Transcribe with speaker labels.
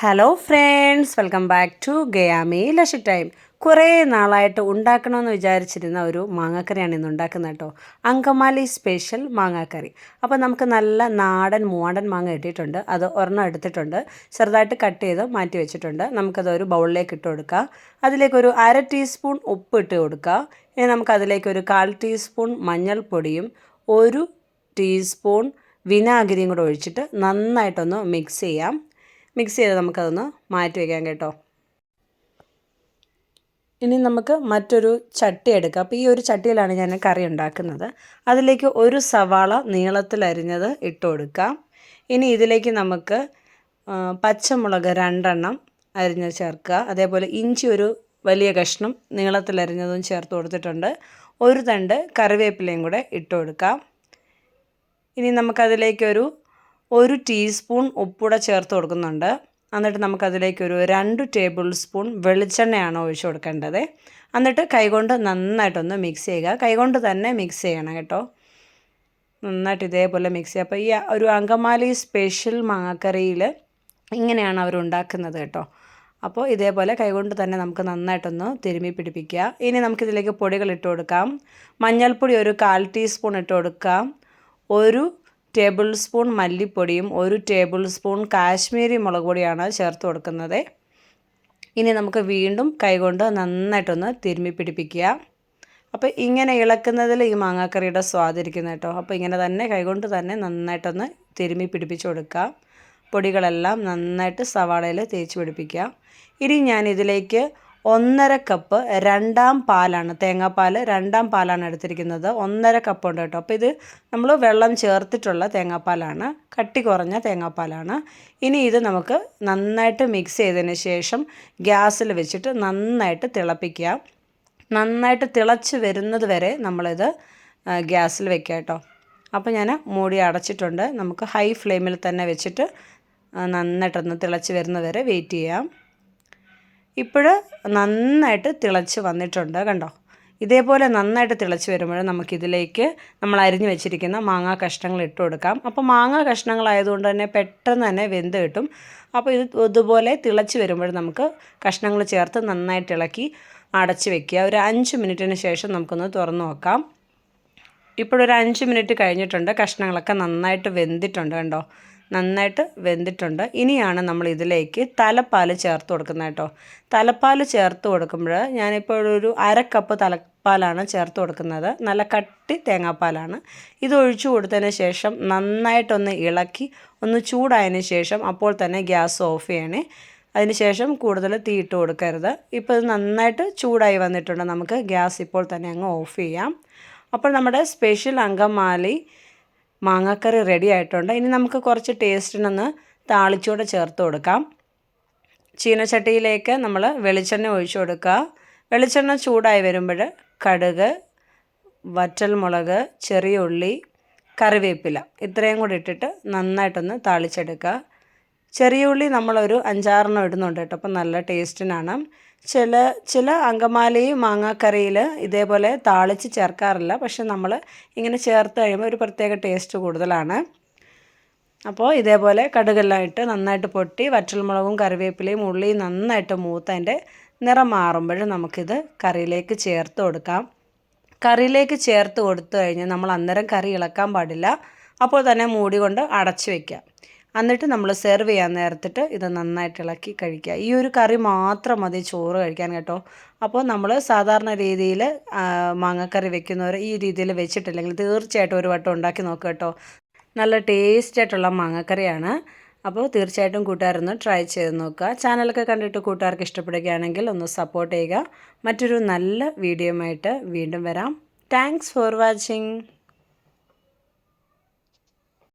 Speaker 1: Hello friends welcome back to ഗയാമി ലഷ് time കുറേ നാളായിട്ട് ഉണ്ടാക്കണമെന്ന് വിചാരിച്ചിരുന്ന ഒരു മാങ്ങാക്കറിയാണ് ഇന്ന് ഉണ്ടാക്കുന്നത് കേട്ടോ. അങ്കമാലി സ്പെഷ്യൽ മാങ്ങാക്കറി. അപ്പോൾ നമുക്ക് നല്ല നാടൻ മൂവാണ്ടൻ മാങ്ങ കിട്ടിയിട്ടുണ്ട്. അത് ഒരെണ്ണം എടുത്തിട്ടുണ്ട്. ചെറുതായിട്ട് കട്ട് ചെയ്ത് മാറ്റി വെച്ചിട്ടുണ്ട്. നമുക്കത് ഒരു ബൗളിലേക്ക് ഇട്ട് കൊടുക്കാം. അതിലേക്കൊരു അര ടീസ്പൂൺ ഉപ്പ് ഇട്ട് കൊടുക്കുക ഇനി നമുക്കതിലേക്ക് ഒരു കാൽ ടീസ്പൂൺ മഞ്ഞൾപ്പൊടിയും ഒരു ടീസ്പൂൺ വിനാഗിരിയും കൂടെ ഒഴിച്ചിട്ട് നന്നായിട്ടൊന്ന് മിക്സ് ചെയ്യാം. മിക്സ് ചെയ്ത് നമുക്കതൊന്ന് മാറ്റി വയ്ക്കാം കേട്ടോ. ഇനി നമുക്ക് മറ്റൊരു ചട്ടി എടുക്കാം. അപ്പോൾ ഈ ഒരു ചട്ടിയിലാണ് ഞാൻ കറി ഉണ്ടാക്കുന്നത്. അതിലേക്ക് ഒരു സവാള നീളത്തിലരിഞ്ഞത് ഇട്ട് കൊടുക്കാം. ഇനി ഇതിലേക്ക് നമുക്ക് പച്ചമുളക് രണ്ടെണ്ണം അരിഞ്ഞ് ചേർക്കുക. അതേപോലെ ഇഞ്ചി ഒരു വലിയ കഷ്ണം നീളത്തിലരിഞ്ഞതും ചേർത്ത് കൊടുത്തിട്ടുണ്ട്. ഒരു തണ്ട് കറിവേപ്പിലയും കൂടെ ഇട്ട് കൊടുക്കാം. ഇനി നമുക്കതിലേക്കൊരു ഒരു ടീസ്പൂൺ ഉപ്പൂടെ ചേർത്ത് കൊടുക്കുന്നുണ്ട്. എന്നിട്ട് നമുക്കതിലേക്ക് ഒരു രണ്ട് ടേബിൾ സ്പൂൺ വെളിച്ചെണ്ണയാണ് ഒഴിച്ചു കൊടുക്കേണ്ടത്. എന്നിട്ട് കൈകൊണ്ട് നന്നായിട്ടൊന്ന് മിക്സ് ചെയ്യുക. കൈകൊണ്ട് തന്നെ മിക്സ് ചെയ്യണം കേട്ടോ. നന്നായിട്ട് ഇതേപോലെ മിക്സ് ചെയ്യുക. അപ്പോൾ ഈ ഒരു അങ്കമാലി സ്പെഷ്യൽ മാങ്ങക്കറിയിൽ ഇങ്ങനെയാണ് അവർ ഉണ്ടാക്കുന്നത് കേട്ടോ. അപ്പോൾ ഇതേപോലെ കൈകൊണ്ട് തന്നെ നമുക്ക് നന്നായിട്ടൊന്ന് തിരുമ്മി പിടിപ്പിക്കുക. ഇനി നമുക്കിതിലേക്ക് പൊടികൾ ഇട്ട് കൊടുക്കാം. മഞ്ഞൾപ്പൊടി ഒരു കാൽ ടീസ്പൂൺ ഇട്ട് കൊടുക്കാം. ഒരു ടേബിൾ സ്പൂൺ മല്ലിപ്പൊടിയും ഒരു ടേബിൾ സ്പൂൺ കാശ്മീരി മുളക് പൊടിയാണ് ചേർത്ത് കൊടുക്കുന്നത്. ഇനി നമുക്ക് വീണ്ടും കൈകൊണ്ട് നന്നായിട്ടൊന്ന് തിരുമ്മി പിടിപ്പിക്കുക. അപ്പോൾ ഇങ്ങനെ ഇളക്കുന്നതിൽ ഈ മാങ്ങാക്കറിയുടെ സ്വാദിരിക്കുന്നത് കേട്ടോ. അപ്പോൾ ഇങ്ങനെ തന്നെ കൈകൊണ്ട് തന്നെ നന്നായിട്ടൊന്ന് തിരുമ്മി പിടിപ്പിച്ച് കൊടുക്കുക. പൊടികളെല്ലാം നന്നായിട്ട് സവാളയിൽ തേച്ച് പിടിപ്പിക്കുക. ഇനി ഞാൻ ഇതിലേക്ക് ഒന്നര കപ്പ് രണ്ടാം പാലാണ് തേങ്ങാപ്പാൽ രണ്ടാം പാലാണ് എടുത്തിരിക്കുന്നത്. ഒന്നര കപ്പ് ഉണ്ട് കേട്ടോ. അപ്പോൾ ഇത് നമ്മൾ വെള്ളം ചേർത്തിട്ടുള്ള തേങ്ങാപ്പാലാണ്. കട്ടി കുറഞ്ഞ തേങ്ങാപ്പാലാണ്. ഇനി ഇത് നമുക്ക് നന്നായിട്ട് മിക്സ് ചെയ്തതിന് ശേഷം ഗ്യാസിൽ വെച്ചിട്ട് നന്നായിട്ട് തിളപ്പിക്കുക. നന്നായിട്ട് തിളച്ച് വരുന്നത് വരെ നമ്മളിത് ഗ്യാസിൽ വെക്കുക കേട്ടോ. അപ്പോൾ ഞാൻ മൂടി അടച്ചിട്ടുണ്ട്. നമുക്ക് ഹൈ ഫ്ലെയിമിൽ തന്നെ വെച്ചിട്ട് നന്നായിട്ടൊന്ന് തിളച്ച് വരുന്നത് വരെ വെയിറ്റ് ചെയ്യാം. ഇപ്പോൾ നന്നായിട്ട് തിളച്ച് വന്നിട്ടുണ്ട് കണ്ടോ? ഇതേപോലെ നന്നായിട്ട് തിളച്ച് വരുമ്പോൾ നമുക്കിതിലേക്ക് നമ്മൾ അരിഞ്ഞു വെച്ചിരിക്കുന്ന മാങ്ങാ കഷ്ണങ്ങൾ ഇട്ട് കൊടുക്കാം. അപ്പോൾ മാങ്ങാ കഷ്ണങ്ങളായതുകൊണ്ട് തന്നെ പെട്ടെന്ന് തന്നെ വെന്ത് കിട്ടും. അപ്പോൾ ഇത് ഇതുപോലെ തിളച്ച് വരുമ്പോൾ നമുക്ക് കഷ്ണങ്ങൾ ചേർത്ത് നന്നായിട്ട് ഇളക്കി അടച്ച് വെക്കുക. ഒരു അഞ്ച് മിനിറ്റിന് ശേഷം നമുക്കൊന്ന് തുറന്നു നോക്കാം. ഇപ്പോഴൊരു അഞ്ച് മിനിറ്റ് കഴിഞ്ഞിട്ടുണ്ട് കഷ്ണങ്ങളൊക്കെ നന്നായിട്ട് വെന്തിട്ടുണ്ട് കണ്ടോ? നന്നായിട്ട് വെന്തിട്ടുണ്ട്. ഇനിയാണ് നമ്മൾ ഇതിലേക്ക് തലപ്പാൽ ചേർത്ത് കൊടുക്കുന്നത് കേട്ടോ. തലപ്പാൽ ചേർത്ത് കൊടുക്കുമ്പോൾ ഞാനിപ്പോൾ ഒരു അര കപ്പ് തലപ്പാലാണ് ചേർത്ത് കൊടുക്കുന്നത്. നല്ല കട്ടി തേങ്ങാപ്പാലാണ്. ഇത് ഒഴിച്ചു കൊടുത്തതിന് ശേഷം നന്നായിട്ടൊന്ന് ഇളക്കി ഒന്ന് ചൂടായതിന് ശേഷം അപ്പോൾ തന്നെ ഗ്യാസ് ഓഫ് ചെയ്യണേ. അതിനുശേഷം കൂടുതൽ തീയിട്ട് കൊടുക്കരുത്. ഇപ്പോൾ ഇത് നന്നായിട്ട് ചൂടായി വന്നിട്ടുണ്ട്. നമുക്ക് ഗ്യാസ് ഇപ്പോൾ തന്നെ അങ്ങ് ഓഫ് ചെയ്യാം. അപ്പോൾ നമ്മുടെ സ്പെഷ്യൽ അങ്കമാലി മാങ്ങാക്കറി റെഡി ആയിട്ടുണ്ട്. ഇനി നമുക്ക് കുറച്ച് ടേസ്റ്റിനൊന്ന് താളിച്ചൂടെ ചേർത്ത് കൊടുക്കാം. ചീനച്ചട്ടിയിലേക്ക് നമ്മൾ വെളിച്ചെണ്ണ ഒഴിച്ചു കൊടുക്കുക. വെളിച്ചെണ്ണ ചൂടായി വരുമ്പോൾ കടുക് വറ്റൽമുളക് ചെറിയ ഉള്ളി കറിവേപ്പില ഇത്രയും കൂടി ഇട്ടിട്ട് നന്നായിട്ടൊന്ന് താളിച്ചെടുക്കുക. ചെറിയ ഉള്ളി നമ്മളൊരു അഞ്ചാറെണ്ണം ഇടുന്നുണ്ട് കേട്ടോ. അപ്പം നല്ല ടേസ്റ്റിനാണ് ചില ചില അങ്കമാലി മാങ്ങാക്കറിയിൽ ഇതേപോലെ താളിച്ച് ചേർക്കാറില്ല. പക്ഷെ നമ്മൾ ഇങ്ങനെ ചേർത്ത് കഴിയുമ്പോൾ ഒരു പ്രത്യേക ടേസ്റ്റ് കൂടുതലാണ്. അപ്പോൾ ഇതേപോലെ കടുകെല്ലാം ഇട്ട് നന്നായിട്ട് പൊട്ടി വറ്റൽമുളകും കറിവേപ്പിലയും ഉള്ളിയും നന്നായിട്ട് മൂത്തതിന്റെ നിറം മാറുമ്പോഴും നമുക്കിത് കറിയിലേക്ക് ചേർത്ത് കൊടുക്കാം. കറിയിലേക്ക് ചേർത്ത് കൊടുത്തു കഴിഞ്ഞാൽ നമ്മൾ അന്നേരം കറി ഇളക്കാൻ പാടില്ല. അപ്പോൾ തന്നെ മൂടി കൊണ്ട് അടച്ചു വയ്ക്കാം എന്നിട്ട് നമ്മൾ സെർവ് ചെയ്യാൻ നേരത്തിട്ട് ഇത് നന്നായിട്ട് ഇളക്കി കഴിക്കുക. ഈ ഒരു കറി മാത്രം മതി ചോറ് കഴിക്കാൻ കേട്ടോ. അപ്പോൾ നമ്മൾ സാധാരണ രീതിയിൽ മാങ്ങക്കറി വെക്കുന്നവർ ഈ രീതിയിൽ വെച്ചിട്ടില്ലെങ്കിൽ തീർച്ചയായിട്ടും ഒരു വട്ടം ഉണ്ടാക്കി നോക്കുക കേട്ടോ. നല്ല ടേസ്റ്റ് ആയിട്ടുള്ള മാങ്ങക്കറിയാണ്. അപ്പോൾ തീർച്ചയായിട്ടും കൂട്ടുകാരൊന്ന് ട്രൈ ചെയ്ത് നോക്കുക. ചാനലൊക്കെ കണ്ടിട്ട് കൂട്ടുകാർക്ക് ഇഷ്ടപ്പെടുകയാണെങ്കിൽ ഒന്ന് സപ്പോർട്ട് ചെയ്യുക. മറ്റൊരു നല്ല വീഡിയോയുമായിട്ട് വീണ്ടും വരാം. Thanks for watching